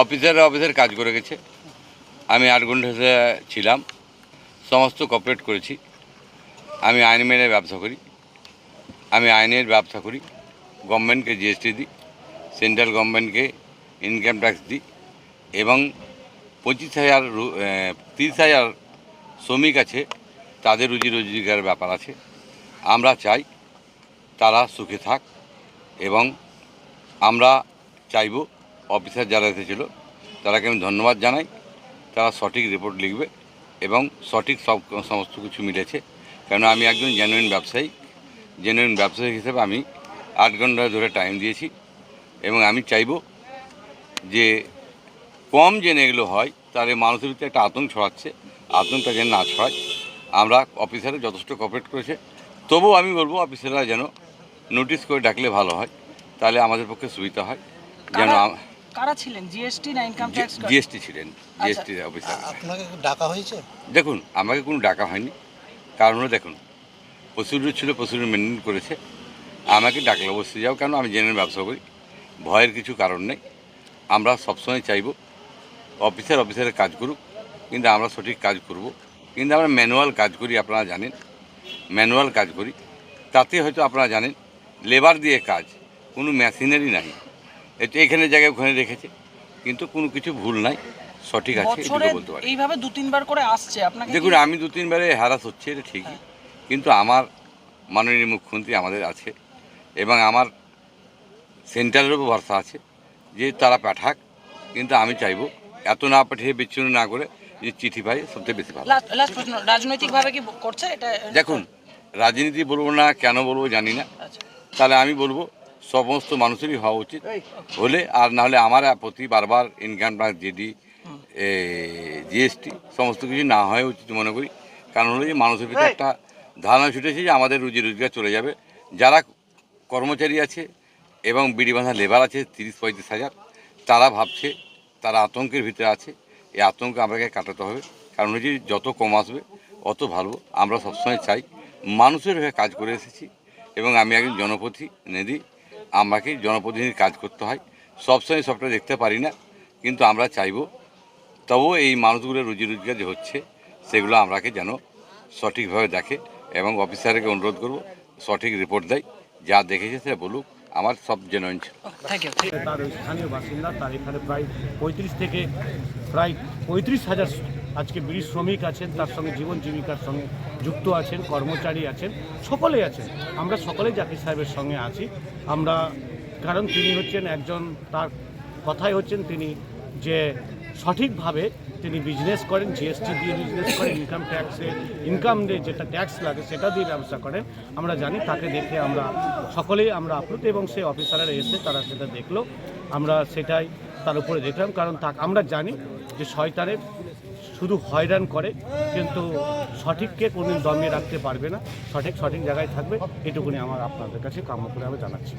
Officer অফিসের কাজ করে গেছে। আমি আট ঘণ্টা ছিলাম। সমস্ত কপারেট করেছি। আমি আইন মেনে ব্যবসা করি। আমি আইনের ব্যবসা করি। গভর্নমেন্টকে জিএসটি দিই। সেন্ট্রাল গভর্নমেন্টকে ইনকাম ট্যাক্স দিই। এবং পঁচিশ হাজার তিরিশ হাজার শ্রমিক আছে। তাদের রুজি রোজগারের ব্যাপার আছে। আমরা চাই তারা সুখে থাক এবং আমরা চাইব অফিসার যারা এসেছিল তারাকে আমি ধন্যবাদ জানাই। তারা সঠিক রিপোর্ট লিখবে এবং সঠিক সব সমস্ত কিছু মিলেছে। কেন আমি একজন জেনুইন ব্যবসায়ী। জেনুইন ব্যবসায়ী হিসেবে আমি আট ঘণ্টা ধরে টাইম দিয়েছি এবং আমি চাইব যে কম জেনে এগুলো হয় তাহলে মানুষের ভিতরে একটা আতঙ্ক ছড়াচ্ছে আতঙ্কটা যেন না ছড়ায়। আমরা অফিসারে যথেষ্ট কপারেট করেছে। তবুও আমি বলব অফিসাররা যেন নোটিশ করে ডাকলে ভালো হয় তাহলে আমাদের পক্ষে সুবিধা হয়। যেন কারা- ছিলেন? জিএসটি না ইনকাম ট্যাক্স জিএসটি ছিলেন জিএসটি অফিসার আপনাকে ডাকা হয়েছে? দেখুন আমাকে কোনো ডাকা হয়নি। কারণ দেখুন প্রসিডিউর ছিল প্রসিডিউর মেনটেন করেছে। আমাকে ডাকলে অবশ্যই যাও কেন? আমি জেনে ব্যবসা করি। ভয়ের কিছু কারণ নেই। আমরা সবসময় চাইব অফিসার অফিসারের কাজ করুক কিন্তু আমরা সঠিক কাজ করব। কিন্তু আমরা ম্যানুয়াল কাজ করি আপনারা জানেন। ম্যানুয়াল কাজ করি। তাতে হয়তো আপনারা জানেন লেবার দিয়ে কাজ। কোনো মেশিনারি নাই। এটা এখানে জায়গায় ওখানে রেখেছে। কিন্তু কোনো কিছু ভুল নাই সঠিক আছে এটুকু বলতে পারি। এইভাবে দু তিনবার করে আসছে আপনাকে দেখুন আমি দু তিনবারে হ্যারাস হচ্ছে এটা ঠিকই। কিন্তু আমার মাননীয় মুখ্যমন্ত্রী আমাদের আছে এবং আমার সেন্ট্রালের উপর ভরসা আছে যে তারা পাঠাক কিন্তু আমি চাইব এত না পাঠিয়ে বিচ্ছিন্ন না করে যে চিঠি পাই সবচেয়ে বেশি ভালো। রাজনৈতিকভাবে কি করছে? এটা দেখুন রাজনীতি বলব না কেন বলব জানি না। আচ্ছা। তাহলে আমি বলব সমস্ত মানুষেরই হওয়া উচিত। হলে আর না হলে আমার প্রতি বারবার ইনকাম ট্যাক্স জিডি জিএসটি সমস্ত কিছু না হয় উচিত মনে করি। কারণ হলো যে মানুষের ভিতরে একটা ধারণা ছুটেছে যে আমাদের রুজি রোজগার চলে যাবে। যারা কর্মচারী আছে এবং বিড়ি বাঁধা লেবার আছে তিরিশ পঁয়ত্রিশ হাজার তারা ভাবছে তারা আতঙ্কের ভিতরে আছে। এই আতঙ্ক আমাকে কাটাতে হবে। কারণ হচ্ছে যত কম আসবে অত ভালো। আমরা সবসময় চাই মানুষের হয়ে কাজ করে এসেছি এবং আমি একজন জনপথি জনপ্রতিনিধি। আমাকে জনপ্রতিনিধির কাজ করতে হয়। সবসময় সবটা দেখতে পারি না কিন্তু আমরা চাইব তবুও এই মানুষগুলো রুজি রোজগার যে হচ্ছে সেগুলো আমরাকে যেন সঠিকভাবে দেখে এবং অফিসারকে অনুরোধ করব সঠিক রিপোর্ট দেয় যা দেখেছে সেটা বলুক আমার সব জেনুইন ইউ তার স্থানীয় বাসিন্দা তার এখানে প্রায় পঁয়ত্রিশ থেকে প্রায় পঁয়ত্রিশ হাজার আজকে বিড়ি শ্রমিক আছেন, তার সঙ্গে জীবন জীবিকার সঙ্গে যুক্ত আছেন, কর্মচারী আছেন সকলেই আছেন। আমরা সকলেই জাকির সাহেবের সঙ্গে আছি। আমরা, কারণ তিনি হচ্ছেন একজন, তার কথাই হচ্ছেন তিনি যে সঠিকভাবে তিনি বিজনেস করেন জিএসটি দিয়ে বিজনেস করেন ইনকাম ট্যাক্সে ইনকাম দিয়ে যেটা ট্যাক্স লাগে সেটা দিয়ে ব্যবসা করেন। আমরা জানি তাকে দেখে আমরা সকলেই আমরা আপ্লুত এবং সেই অফিসাররা এসে তারা সেটা দেখল। আমরা সেটাই তার উপরে দেখলাম, কারণ তা, আমরা জানি যে শয়তানের শুধু হয়রান করে, কিন্তু সঠিককে কোনোদিন দমিয়ে রাখতে পারবে না। সঠিক সঠিক জায়গায় থাকবে, এটুকুনি আমার আপনাদের কাছে কাম্য করে আমি জানাচ্ছি।